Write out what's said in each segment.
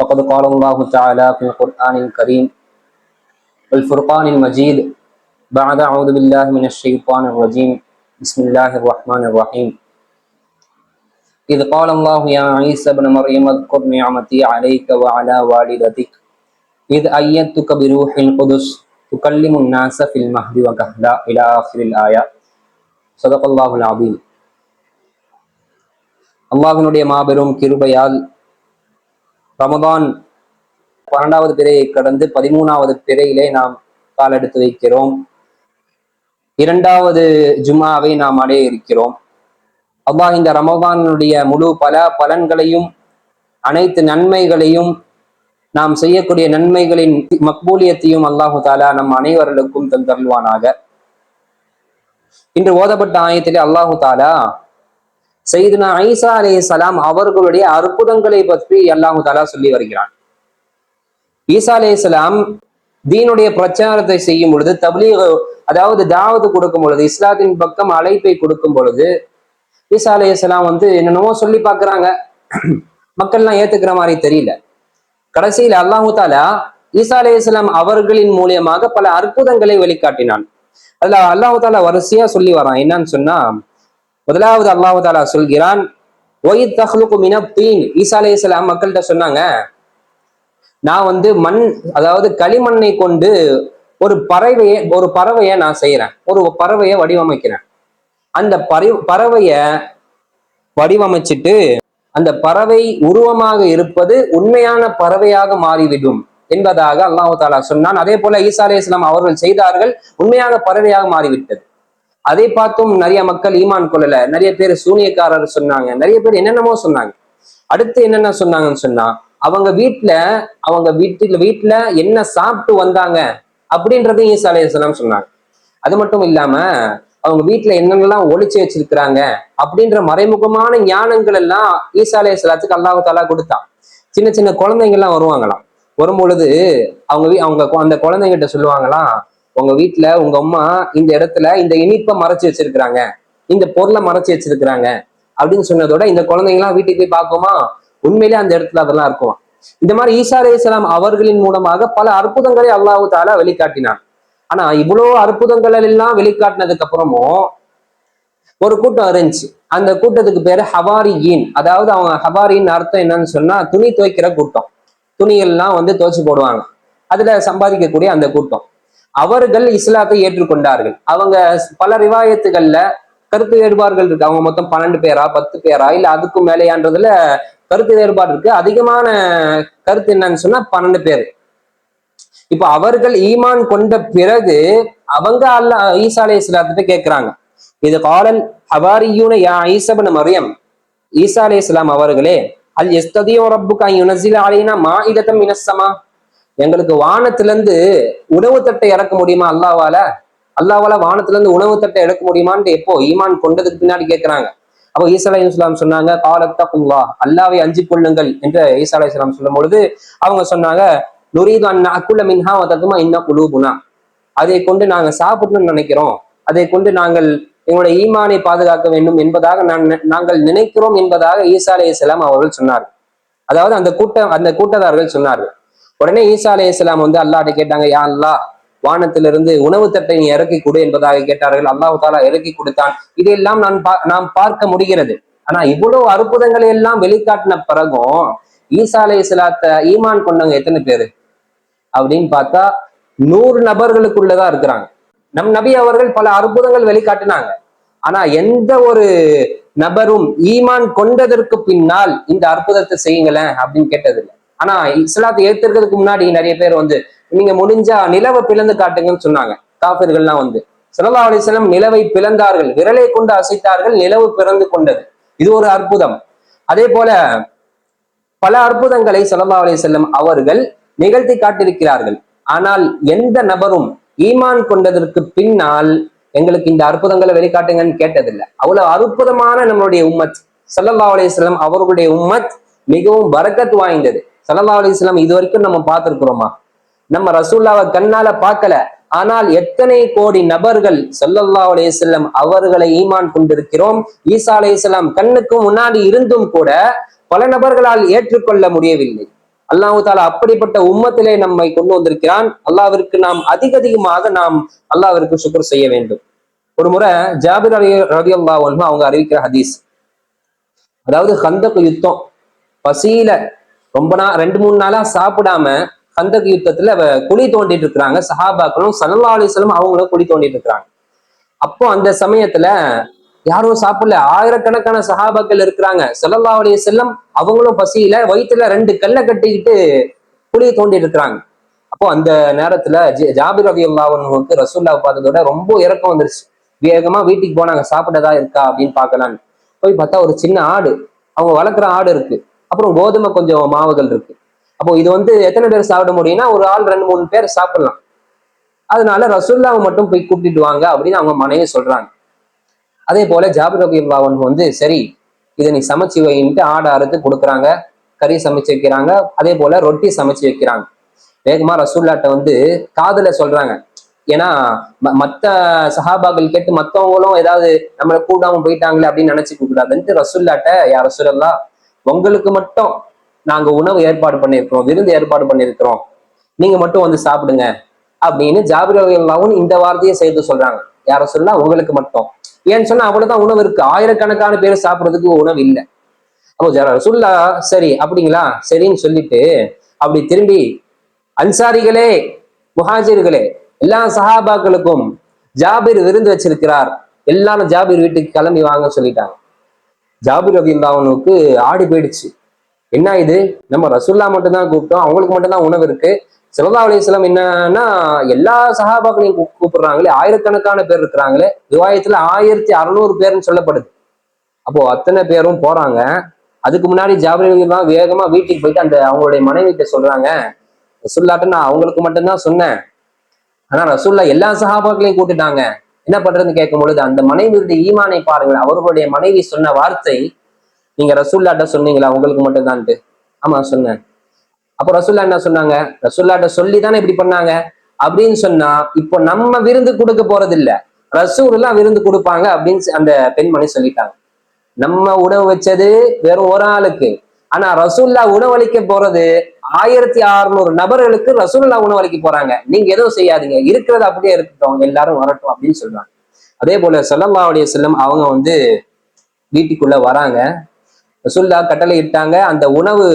فقد قال الله تعالى في القرآن الكريم والفرقان المجيد بعد أعوذ بالله من الشيطان الرجيم بسم الله الرحمن الرحيم إذ قال الله يا عيسى ابن مريم اذكر نعمتي عليك وعلى والدتك إذ أيدتك بروح القدس تكلم الناس في المهد وكهلا إلى آخر الآية صدق الله العظيم அல்லாஹினுடைய மாபெரும் கிருபையால் ரமதான் பன்னெண்டாவது பிறையை கடந்து பதிமூணாவது பிறையிலே நாம் கால் எடுத்து வைக்கிறோம். இரண்டாவது ஜுமாவை நாம் அடைய இருக்கிறோம். அல்லாஹ் இந்த ரமதானுடைய முழு பல பலன்களையும் அனைத்து நன்மைகளையும் நாம் செய்யக்கூடிய நன்மைகளின் மக்பூலியத்தையும் அல்லாஹு தாலா நம் அனைவர்களுக்கும் தந்தருள்வானாக. இன்று ஓதப்பட்ட ஆயத்திலே அல்லாஹு தாலா செய்துனா ஐசா அலே சலாம் அவர்களுடைய அற்புதங்களை பற்றி அல்லாஹு தாலா சொல்லி வருகிறான். ஈசா அலே சலாம் தீனுடைய பிரச்சாரத்தை செய்யும் பொழுது தப்லீக அதாவது தாவத்து கொடுக்கும் பொழுது இஸ்லாத்தின் பக்கம் அழைப்பை கொடுக்கும் பொழுது ஈசா அலே சலாம் வந்து என்னென்னமோ சொல்லி பார்க்கறாங்க. மக்கள்லாம் ஏத்துக்கிற மாதிரி தெரியல. கடைசியில் அல்லாஹு தாலா ஈசா அலே இஸ்லாம் அவர்களின் மூலியமாக பல அற்புதங்களை வெளிக்காட்டினான். அதுல அல்லாஹு தாலா வரிசையா சொல்லி வரான். என்னன்னு சொன்னா முதலாவது அல்லாஹு தாலா சொல்கிறான் ஒய் தஹ்லுக்கு மினத்தீன் ஈசா இஸ்லாம் மக்கள்கிட்ட சொன்னாங்க நான் வந்து மண் அதாவது களிமண்ணை கொண்டு ஒரு பறவையை ஒரு பறவையை நான் செய்யறேன் ஒரு பறவையை வடிவமைக்கிறேன். அந்த பறி பறவைய வடிவமைச்சிட்டு அந்த பறவை உருவமாக இருப்பது உண்மையான பறவையாக மாறிவிடும் என்பதாக அல்லாஹு தாலா சொன்னான். அதே போல ஈசா அலி இஸ்லாம் அவர்கள் செய்தார்கள் உண்மையான பறவையாக மாறிவிட்டது. அதை பார்த்தும் நிறைய மக்கள் ஈமான் கொள்ளல. நிறைய பேர் சூனியக்காரர் சொன்னாங்க. நிறைய பேர் என்னென்னமோ சொன்னாங்க. அடுத்து என்னென்ன சொன்னாங்கன்னு சொன்னா அவங்க வீட்டுல அவங்க வீட்டுல வீட்டுல என்ன சாப்பிட்டு வந்தாங்க அப்படின்றதையும் ஈசா அலி சொன்னாங்க. அது மட்டும் இல்லாம அவங்க வீட்டுல என்னென்னலாம் ஒளிச்சு வச்சிருக்கிறாங்க அப்படின்ற மறைமுகமான ஞானங்கள் எல்லாம் ஈசா அலைய சலாத்துக்கு அல்லாஹு தாலா கொடுத்தான். சின்ன சின்ன குழந்தைங்க எல்லாம் வருவாங்களாம். வரும் பொழுது அவங்க அவங்க அந்த குழந்தைங்கிட்ட சொல்லுவாங்களாம் உங்க வீட்டுல உங்க அம்மா இந்த இடத்துல இந்த இனிப்பை மறைச்சு வச்சிருக்கிறாங்க. இந்த பொருளை மறைச்சு வச்சிருக்கிறாங்க. அப்படின்னு சொன்னதோட இந்த குழந்தைங்களாம் வீட்டுக்கு போய் பார்க்குமா உண்மையிலே அந்த இடத்துல அதெல்லாம் இருக்குமா? இந்த மாதிரி ஈசா அலிஸ்லாம் அவர்களின் மூலமாக பல அற்புதங்களை அல்லாஹு தாலா வெளிக்காட்டினான். ஆனா இவ்வளவு அற்புதங்கள் எல்லாம் வெளிக்காட்டினதுக்கு அப்புறமும் ஒரு கூட்டம் இருந்துச்சு. அந்த கூட்டத்துக்கு பேரு ஹவாரியின். அதாவது அவங்க ஹவாரியின் அர்த்தம் என்னன்னு சொன்னா துணி துவைக்கிற கூட்டம். துணிகள்லாம் வந்து துவைச்சு போடுவாங்க. அதுல சம்பாதிக்கக்கூடிய அந்த கூட்டம். அவர்கள் இஸ்லாத்தை ஏற்றுக்கொண்டார்கள். அவங்க பல ரிவாயத்துகள்ல கருத்து வேறுபாடுகள் இருக்கு. அவங்க மொத்தம் பன்னெண்டு பேரா பத்து பேரா? இல்ல அதுக்கும் மேலேயான்றதுல கருத்து வேறுபாடு இருக்கு. அதிகமான கருத்து என்னன்னு சொன்னா பன்னெண்டு பேர். இப்ப அவர்கள் ஈமான் கொண்ட பிறகு அவங்க அல்ல ஈசா அலி இஸ்லாத்திட்ட கேட்கிறாங்க இது காலல் ஹவாரியூன யா ஈசபன் மரியம். ஈசா அலி இஸ்லாம் அவர்களே அல் எஸ்ததியோ ரப்புக்கா யுனசில் அலைனா மா இதத்தம் மினசமா எங்களுக்கு வானத்திலிருந்து உணவு தட்டை இறக்க முடியுமா அல்லாவால? அல்லாவால வானத்துல இருந்து உணவு தட்டை எடுக்க முடியுமான்னு எப்போ ஈமான் கொண்டதுக்கு பின்னாடி கேட்கிறாங்க அப்போ ஈசா அலை இஸ்லாம் சொன்னாங்க காலத்தகுல்லா அல்லாவை அஞ்சு கொள்ளுங்கள் என்று ஈசா அலை இஸ்லாம் சொல்லும் பொழுது அவங்க சொன்னாங்க நுரீது அன் அக்குல மின்ஹா வதகுமா இன்ன குலூபுனா. அதை கொண்டு நாங்க சாப்பிடணும்னு நினைக்கிறோம். அதை கொண்டு நாங்கள் எங்களுடைய ஈமானை பாதுகாக்க வேண்டும் என்பதாக நான் நாங்கள் நினைக்கிறோம் என்பதாக ஈசா இஸ்லாம் அவர்கள் சொன்னார்கள். அதாவது அந்த கூட்ட அந்த கூட்டத்தார்கள் சொன்னார்கள். உடனே ஈசா அலைஹிஸ்ஸலாம் வந்து அல்லாட்ட கேட்டாங்க யா அல்லாஹ் வானத்திலிருந்து உணவு தட்டை நீ இறக்கி கொடு என்பதாக கேட்டார்கள். அல்லாஹு தாலா இறக்கி கொடுத்தான். இதையெல்லாம் நான் பா- நாம் பார்க்க முடிகிறது. ஆனா இவ்வளவு அற்புதங்களை எல்லாம் வெளிக்காட்டின பிறகும் ஈசா அலைஹிஸ்ஸலாத்த ஈமான் கொண்டவங்க எத்தனை பேரு? அப்படின்னு பார்த்தா நூறு நபர்களுக்குள்ளதான் இருக்கிறாங்க. நம் நபி அவர்கள் பல அற்புதங்கள் வெளிக்காட்டினாங்க. ஆனா எந்த ஒரு நபரும் ஈமான் கொண்டதற்கு பின்னால் இந்த அற்புதத்தை செய்யுங்களேன் அப்படின்னு கேட்டதில்லை. ஆனா இஸ்லாத்தை ஏத்துக்கிறதுக்கு முன்னாடி நிறைய பேர் வந்து நீங்க முடிஞ்சா நிலவை பிளந்து காட்டுங்கன்னு சொன்னாங்க. காபிர்கள்லாம் வந்து. ஸல்லல்லாஹு அலைஹி நிலவை பிளந்தார்கள். விரலை கொண்டு அசைத்தார்கள் நிலவு பிறந்து கொண்டது. இது ஒரு அற்புதம். அதே போல பல அற்புதங்களை ஸல்லல்லாஹு அலைஹி அவர்கள் நிகழ்த்தி காட்டியிருக்கிறார்கள். ஆனால் எந்த நபரும் ஈமான் கொண்டதற்கு பின்னால் எங்களுக்கு இந்த அற்புதங்களை வெளிக்காட்டுங்கன்னு கேட்டதில்லை. அவ்வளவு அற்புதமான நம்மளுடைய உம்மத் சல்லா அலைஹி அவர்களுடைய உம்மத் மிகவும் பரக்கத் வாய்ந்தது. சல்லா அலைஹி வஸல்லம் இது வரைக்கும் நம்ம பார்த்துருக்குறோமா? நம்ம ரசூல்லாவை கண்ணால பார்க்கல. ஆனால் எத்தனை கோடி நபர்கள் ஸல்லல்லாஹு அலைஹி அவர்களை ஈமான் கொண்டிருக்கிறோம்? ஈசா அலைஹிஸ்ஸலாம் கண்ணுக்கு முன்னாடி இருந்தும் கூட பல நபர்களால் ஏற்றுக்கொள்ள முடியவில்லை. அல்லாஹு தாலா அப்படிப்பட்ட உம்மத்திலே நம்மை கொண்டு வந்திருக்கிறான். அல்லாவிற்கு நாம் அதிக அதிகமாக நாம் அல்லாவிற்கு சுக்ர் செய்ய வேண்டும். ஒரு முறை ஜாபிர் அலி ரவி அல்லா அவங்க அறிவிக்கிற ஹதீஸ். அதாவது ஹந்தக் யுத்தம் பசியில ரொம்ப நாள் ரெண்டு மூணு நாளா சாப்பிடாம கந்தக யுத்தத்துல குழி தோண்டிட்டு இருக்கிறாங்க. சஹாபாக்களும் சல்லா அலிஸ்லம் அவங்களும் குழி தோண்டிட்டு இருக்கிறாங்க. அப்போ அந்த சமயத்துல யாரும் சாப்பிடல. ஆயிரக்கணக்கான சஹாபாக்கள் இருக்கிறாங்க. சல்லல்லா அலி செல்லம் அவங்களும் பசியில வயிற்றுல ரெண்டு கல்லை கட்டிக்கிட்டு குழியை தோண்டிட்டு இருக்கிறாங்க. அப்போ அந்த நேரத்துல ஜாபிர் ரவி அல்லாவுக்கு ரசூல்லா பார்த்ததோட ரொம்ப இறக்கம் வந்துருச்சு. வேகமா வீட்டுக்கு போனாங்க. சாப்பிட்டதா இருக்கா அப்படின்னு பாக்கலான்னு போய் பார்த்தா ஒரு சின்ன ஆடு. அவங்க வளர்க்குற ஆடு இருக்கு. அப்புறம் கோதுமை கொஞ்சம் மாவுகள் இருக்கு. அப்போ இது வந்து எத்தனை பேர் சாப்பிட முடியும்னா ஒரு ஆள் ரெண்டு மூணு பேர் சாப்பிடலாம். அதனால ரசுல்லாவை மட்டும் போய் கூட்டிட்டு வாங்க அப்படின்னு அவங்க மனைவி சொல்றாங்க. அதே போல ஜாபிர் ரபி வந்து சரி இதை நீ சமைச்சு வைன்ட்டு ஆடை அறுத்து கொடுக்குறாங்க கறி சமைச்சு வைக்கிறாங்க அதே போல ரொட்டி சமைச்சு வைக்கிறாங்க. வேகமா ரசூல்லாட்ட வந்து காதல சொல்றாங்க. ஏன்னா ம- மத்த சஹாபாக்கள் கேட்டு மத்தவங்களும் ஏதாவது நம்மளை கூடாம போயிட்டாங்களே அப்படின்னு நினைச்சுக்க கூடாதுன்ட்டு ரசூல்லாட்ட யார் ரசூலல்லா உங்களுக்கு மட்டும் நாங்க உணவு ஏற்பாடு பண்ணியிருக்கிறோம் விருந்து ஏற்பாடு பண்ணியிருக்கிறோம். நீங்க மட்டும் வந்து சாப்பிடுங்க அப்படின்னு ஜாபிர் இந்த வார்த்தையை செய்து சொல்றாங்க. யார சொல்லா உங்களுக்கு மட்டும். ஏன்னு சொன்னா அவ்வளவுதான் உணவு இருக்கு. ஆயிரக்கணக்கான பேர் சாப்பிடுறதுக்கு உணவு இல்லை. அப்போ ஜரா சரி அப்படிங்களா? சரின்னு சொல்லிட்டு அப்படி திரும்பி அன்சாரிகளே முஹாஜிர்களே எல்லா சஹாபாக்களுக்கும் ஜாபிர் விருந்து வச்சிருக்கிறார். எல்லாரும் ஜாபிர் வீட்டுக்கு கிளம்பி வாங்க சொல்லிட்டாங்க. ஜாபிர் ரபிந்தாவனுக்கு ஆடி போயிடுச்சு. என்ன இது? நம்ம ரசுல்லா மட்டும்தான் கூப்பிட்டோம். அவங்களுக்கு மட்டும்தான் உணவு இருக்கு. சிவதா அலிஸ்லாம் என்னன்னா எல்லா சகாபாக்களையும் கூ- கூப்பிடுறாங்களே. ஆயிரக்கணக்கான பேர் இருக்கிறாங்களே. விவாயத்துல ஆயிரத்தி அறுநூறு பேர்னு சொல்லப்படுது. அப்போ அத்தனை பேரும் போறாங்க. அதுக்கு முன்னாடி ஜாபிர் தான் வேகமா வீட்டுக்கு போயிட்டு அந்த அவங்களுடைய மனைவிட்ட சொல்றாங்க. ரசுல்லாட்ட நான் அவங்களுக்கு மட்டும்தான் சொன்னேன். ஆனா ரசுல்லா எல்லா சகாபாக்களையும் கூட்டிட்டாங்க என்ன பண்றதுன்னு கேட்கும் பொழுது அந்த மனைவியுடைய ஈமானை பாருங்கள். அவர்களுடைய மனைவி சொன்ன வார்த்தை நீங்க ரசூல்லாட்ட சொன்னீங்களா? உங்களுக்கு மட்டும்தான்ட்டு. ஆமா சொன்னேன். அப்போ ரசூல்லா என்ன சொன்னாங்க? ரசூல்லாட்ட சொல்லி தானே இப்படி பண்ணாங்க? அப்படின்னு சொன்னா இப்போ நம்ம விருந்து கொடுக்க போறது இல்ல ரசூல்லாம் விருந்து கொடுப்பாங்க அப்படின்னு அந்த பெண்மணி சொல்லிட்டாங்க. நம்ம உணவு வச்சது வெறும் ஒரு ஆளுக்கு. ஆனா ரசூல்லா உணவளிக்க போறது ஆயிரத்தி அறுநூறு நபர்களுக்கு ரசூல்லா உணவளிக்க போறாங்க. நீங்க எதுவும் செய்யாதீங்க. இருக்கிறத அப்படியே இருக்கட்டும் எல்லாரும் வரட்டும் அப்படின்னு சொல்றாங்க. அதே போல ஸல்லல்லாஹு அலைஹி செல்லம் அவங்க வந்து வீட்டுக்குள்ள வராங்க. ரசூல்லா கட்டளை இட்டாங்க. அந்த உணவு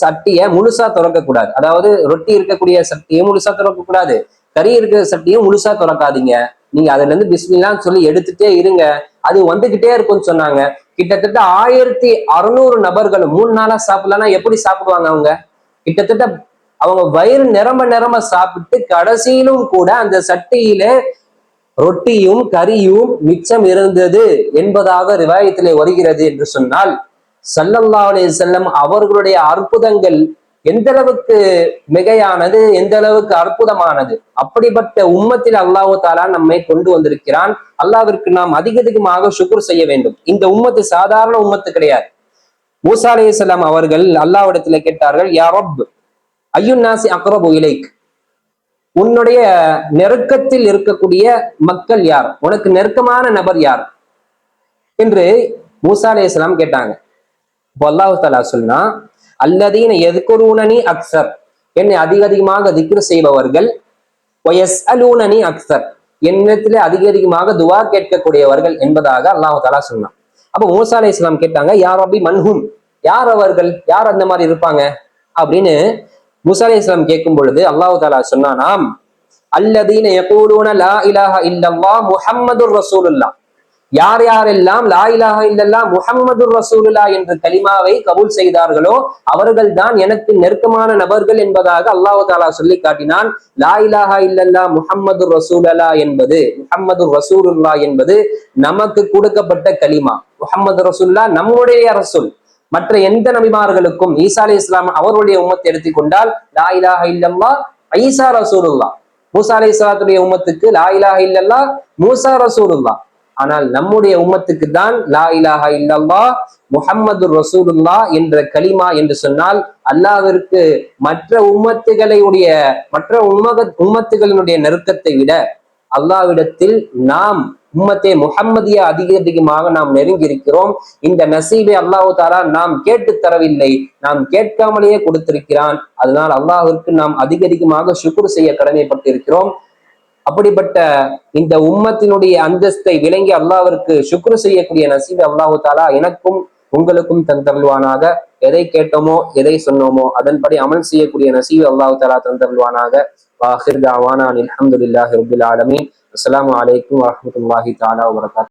சட்டியை முழுசா திறக்க கூடாது. அதாவது ரொட்டி இருக்கக்கூடிய சட்டியை முழுசா திறக்க கூடாது. கறி இருக்கிற சட்டியும் முழுசா திறக்காதீங்க. நீங்க அதுல இருந்து பிஸ்மிலாம் சொல்லி எடுத்துட்டே இருங்க. அது வந்துகிட்டே இருக்கும்னு சொன்னாங்க. கிட்டத்தட்ட ஆயிரத்தி அறுநூறு நபர்கள் மூணு நாளா சாப்பிடலன்னா எப்படி சாப்பிடுவாங்க அவங்க? கிட்டத்தட்ட அவங்க வயிறு நிரம்ப நிரம்ப சாப்பிட்டு கடைசியிலும் கூட அந்த சட்டியில ரொட்டியும் கறியும் மிச்சம் இருந்தது என்பதாக ரிவாயத்திலே வருகிறது என்று சொன்னால் ஸல்லல்லாஹு அலைஹி அவர்களுடைய அற்புதங்கள் எந்த அளவுக்கு மிகையானது எந்த அளவுக்கு அற்புதமானது? அப்படிப்பட்ட உம்மத்தில் அல்லாஹு தாலா நம்மை கொண்டு வந்திருக்கிறான். அல்லாவிற்கு நாம் அதிக அதிகமாக சுக்குர் செய்ய வேண்டும். இந்த உம்மத்து சாதாரண உம்மத்து கிடையாது. மூசா அலைஹிஸ்ஸலாம் அவர்கள் அல்லாவிடத்துல கேட்டார்கள் யா ரப் நாசி அக்ரபு இலைக்? உன்னுடைய நெருக்கத்தில் இருக்கக்கூடிய மக்கள் யார்? உனக்கு நெருக்கமான நபர் யார்? என்று மூசா அலைஹிஸ்ஸலாம் கேட்டாங்க. இப்போ அல்லாஹு தாலா சொன்னா அல்லதீன எதுக்குருனனி அக்சர் என்னை அதிக அதிகமாக திக்ரு செய்பவர்கள் ஒயஸ் அலூனனி அக்சர் என்னிடத்திலே அதிக அதிகமாக துவா கேட்கக்கூடியவர்கள் என்பதாக அல்லாஹு தாலா சொன்னான். அப்போ மூசா அலி இஸ்லாம் கேட்டாங்க யார் அப்படி மன்ஹும் யார் அவர்கள்? யார் அந்த மாதிரி இருப்பாங்க? அப்படின்னு மூசா அலி இஸ்லாம் கேட்கும் பொழுது அல்லாஹு தாலா சொன்னானாம் அல்லதீன யகூலூன லா இலாஹ இல்லல்லாஹ் முஹம்மதுர் ரசூலுல்லாஹ். யார் யாரெல்லாம் லா இலாஹ இல்லல்லாஹ் முஹம்மதுர் ரசூலுல்லாஹ் என்ற கலிமாவை கபூல் செய்தார்களோ அவர்கள் தான் எனக்கு நெருக்கமான நபர்கள் என்பதாக அல்லாஹு தாலா சொல்லி காட்டினான். லா இலாஹா இல்லல்லா முஹம்மது ரசூலல்லா என்பது முஹம்மது ரசூலுல்லா என்பது நமக்கு கொடுக்கப்பட்ட கலிமா. முஹம்மது ரசூல்லா நம்முடைய ரசூல். மற்ற எந்த நபிமார்களுக்கும் ஈசா அலி இஸ்லாம் அவருடைய உம்மத்தை எடுத்துக்கொண்டால் லா இலாஹா இல்லல்லா ஐசா ரசூலுல்லா மூசா அலி இஸ்லாத்துடைய உம்மத்துக்கு லா இலாஹா இல்லல்லா மூசா ரசூலுல்லா ஆனால் நம்முடைய உம்மத்துக்கு தான் லா இலாஹா இல்லல்லா முஹம்மது ரசூலுல்லா என்ற கலிமா என்று சொன்னால் அல்லாவிற்கு மற்ற உம்மத்துகளுடைய மற்ற உம்மக உம்மத்துகளினுடைய நெருக்கத்தை விட அல்லாவிடத்தில் நாம் உம்மத்தே முகம்மதிய அதிக அதிகமாக நாம் நெருங்கி இருக்கிறோம் இந்த நசீபை அல்லாஹு தாரா நாம் கேட்டு தரவில்லை. நாம் கேட்காமலேயே கொடுத்திருக்கிறான். அதனால் அல்லாஹிற்கு நாம் அதிக அதிகமாக சுக்குர் செய்ய கடமைப்பட்டிருக்கிறோம். அப்படிப்பட்ட இந்த உம்மத்தினுடைய அந்தஸ்தை விளங்கி அல்லாவிற்கு சுக்ரு செய்யக்கூடிய நசீப் அல்லாஹு தாலா எனக்கும் உங்களுக்கும் தந்தருள்வானாக. எதை கேட்டோமோ எதை சொன்னோமோ அதன்படி அமல் செய்யக்கூடிய நசீப் அல்லாஹு தாலா தந்தருள்வானாக. வாஹிர் தாவானா அல்ஹம்துலில்லாஹி ரபில் ஆலமீன். அஸ்ஸலாமு அலைக்கும் வரஹ்மத்துல்லாஹி